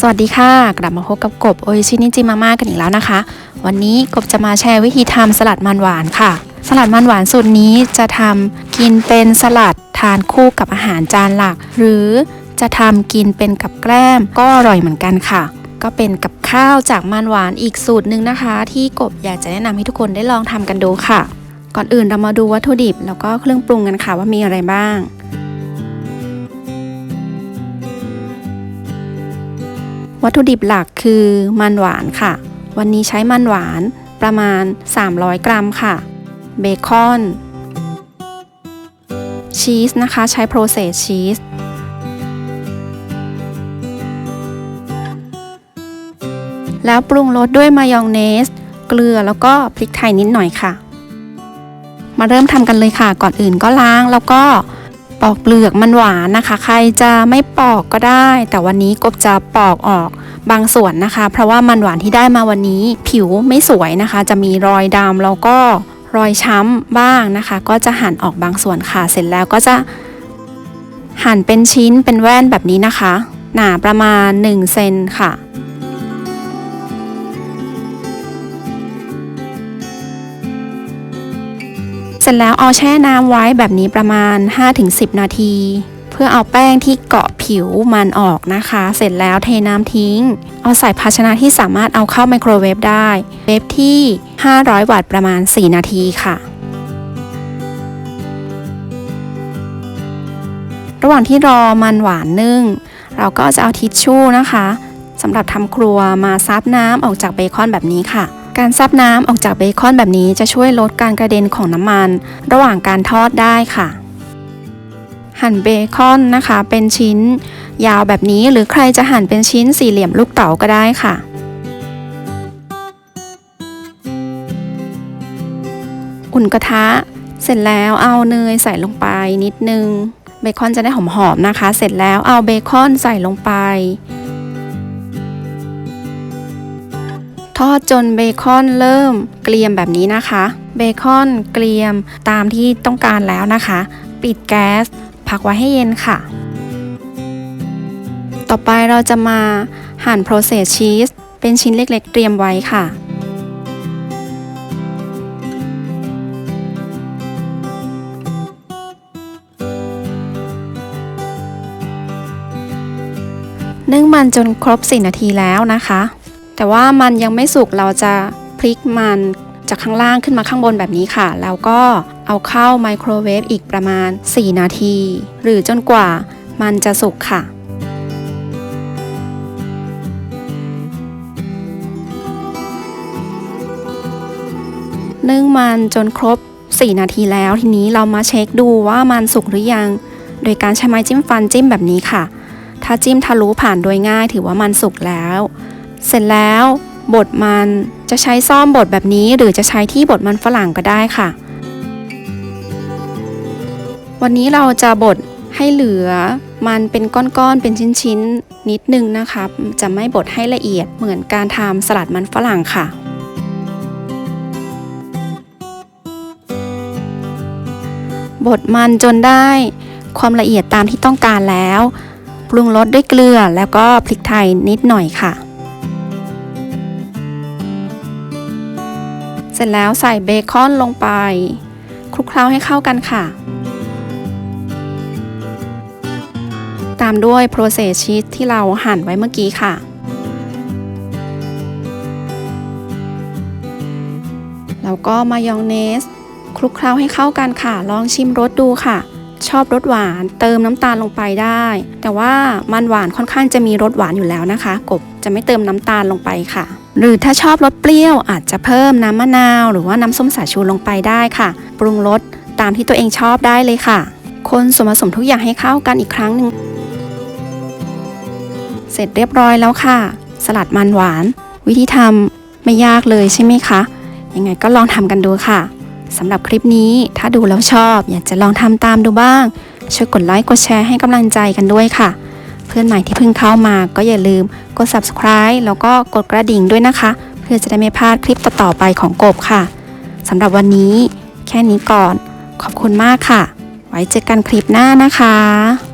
สวัสดีค่ะ กลับมาพบกับกบโอชินิจิมาม่ากันอีกแล้วนะคะ วันนี้กบจะมาแชร์วิธีทำสลัดมันหวานค่ะ สลัดมันหวานสูตรนี้จะทำกินเป็นสลัดทานคู่กับอาหารจานหลัก หรือจะทำกินเป็นกับแกล้มก็อร่อยเหมือนกันค่ะ ก็เป็นกับข้าวจากมันหวานอีกสูตรหนึ่งนะคะ ที่กบอยากจะแนะนำให้ทุกคนได้ลองทำกันดูค่ะ ก่อนอื่นเรามาดูวัตถุดิบแล้วก็เครื่องปรุงกันค่ะว่ามีอะไรบ้าง วัตถุดิบหลักคือมันหวานค่ะ วันนี้ใช้มันหวานประมาณ 300 กรัมค่ะ เบคอน ชีสนะคะใช้โปรเซสชีสแล้วปรุงรสด้วยมายองเนส เกลือแล้วก็พริกไทยนิดหน่อยค่ะ มาเริ่มทำกันเลยค่ะ ก่อนอื่นก็ล้างแล้วก็ ปอกเปลือกมันหวานนะคะ ใครจะไม่ปอกก็ได้ แต่วันนี้กบจะปอกออกบางส่วนนะคะ เพราะว่ามันหวานที่ได้มาวันนี้ผิวไม่สวยนะคะ จะมีรอยดำแล้วก็รอยช้ำบ้างนะคะ ก็จะหั่นออกบางส่วนค่ะ เสร็จแล้วก็จะหั่นเป็นชิ้นเป็นแว่นแบบนี้นะคะ หนาประมาณ1เซนค่ะ ร็จแล้วเอาแช่น้ำไว้แบบนี้ประมาณ 5-10 นาที เพื่อเอาแป้งที่เกาะผิวมันออกนะคะ เสร็จแล้วเทน้ำทิ้ง เอาใส่ภาชนะที่สามารถเอาเข้าไมโครเวฟได้เวฟที่ 500 วัตต์ประมาณ 4 นาทีค่ะระหว่างที่รอมันหวานนึ่ง เราก็จะเอาทิชชู่นะคะสำหรับทำครัวมาซับน้ำออกจากเบคอนแบบนี้ค่ะ การซับน้ำออกจากเบคอนแบบนี้จะช่วยลดการกระเด็นของน้ำมัน ระหว่างการทอดได้ค่ะ หั่นเบคอนนะคะ เป็นชิ้น ยาวแบบนี้หรือใครจะหั่นเป็นชิ้นสี่เหลี่ยมลูกเต๋าก็ได้ค่ะ อุ่นกระทะ เสร็จแล้วเอาเนยใส่ลงไปนิดนึง เบคอนจะได้หอมๆนะคะ เสร็จแล้วเอาเบคอนใส่ลงไป ทอดจนเบคอนเริ่มเกรียมแบบนี้นะคะ เบคอนเกรียมตามที่ต้องการแล้วนะคะ ปิดแก๊ส พักไว้ให้เย็นค่ะ ต่อไปเราจะมาหั่น process cheese เป็นชิ้นเล็กๆ เตรียมไว้ค่ะนึ่งมันจนครบ 4 นาทีแล้วนะคะ แต่ว่ามันยังไม่สุกเราจะพลิกมันจากข้างล่างขึ้นมาข้างบนแบบนี้ค่ะ แล้วก็เอาเข้าไมโครเวฟอีกประมาณ 4 นาที หรือจนกว่ามันจะสุกค่ะ นึ่งมันจนครบ 4 นาทีแล้วทีนี้เรามาเช็คดูว่ามันสุกหรือยัง โดยการใช้ไม้จิ้มฟันจิ้มแบบนี้ค่ะ ถ้าจิ้มทะลุผ่านโดยง่ายถือว่ามันสุกแล้ว เสร็จแล้วบดมันจะใช้ซ่อมบดแบบนี้ หรือจะใช้ที่บดมันฝรั่งก็ได้ค่ะ วันนี้เราจะบดให้เหลือมันเป็นก้อนๆ เป็นชิ้นๆ นิดนึงนะคะจะไม่บดให้ละเอียดเหมือนการทำสลัดมันฝรั่งค่ะ บดมันจนได้ความละเอียดตามที่ต้องการแล้ว ปรุงรสด้วยเกลือแล้วก็พริกไทยนิดหน่อยค่ะ เสร็จแล้วใส่เบคอนลงไป คลุกเคล้าให้เข้ากันค่ะ ตามด้วยโปรเซสชีสที่เราหั่นไว้เมื่อกี้ค่ะ แล้วก็มายองเนส คลุกเคล้าให้เข้ากันค่ะ ลองชิมรสดูค่ะ ชอบรสหวานเติมน้ำตาลลงไปได้ แต่ว่ามันหวานค่อนข้างจะมีรสหวานอยู่แล้วนะคะ กบจะไม่เติมน้ำตาลลงไปค่ะ หรือถ้าชอบรสเปรี้ยวอาจจะเพิ่มน้ำมะนาว หรือว่าน้ำส้มสายชูลงไปได้ค่ะ ปรุงรสตามที่ตัวเองชอบได้เลยค่ะ คนส่วนผสมทุกอย่างให้เข้ากันอีกครั้งหนึ่งเสร็จเรียบร้อยแล้วค่ะ สลัดมันหวาน วิธีทำไม่ยากเลยใช่ไหมคะ ยังไงก็ลองทำกันดูค่ะ สำหรับคลิปนี้ถ้าดูแล้วชอบ อยากจะลองทำตามดูบ้าง ช่วยกดไลค์กดแชร์ให้กำลังใจกันด้วยค่ะ เพื่อนใหม่ที่เพิ่งเข้ามาก็อย่าลืมกด subscribe แล้วก็กดกระดิ่งด้วยนะคะ เพื่อจะได้ไม่พลาดคลิปต่อๆไปของกบค่ะสำหรับวันนี้ แค่นี้ก่อน ขอบคุณมากค่ะ ไว้เจอกันคลิปหน้านะคะ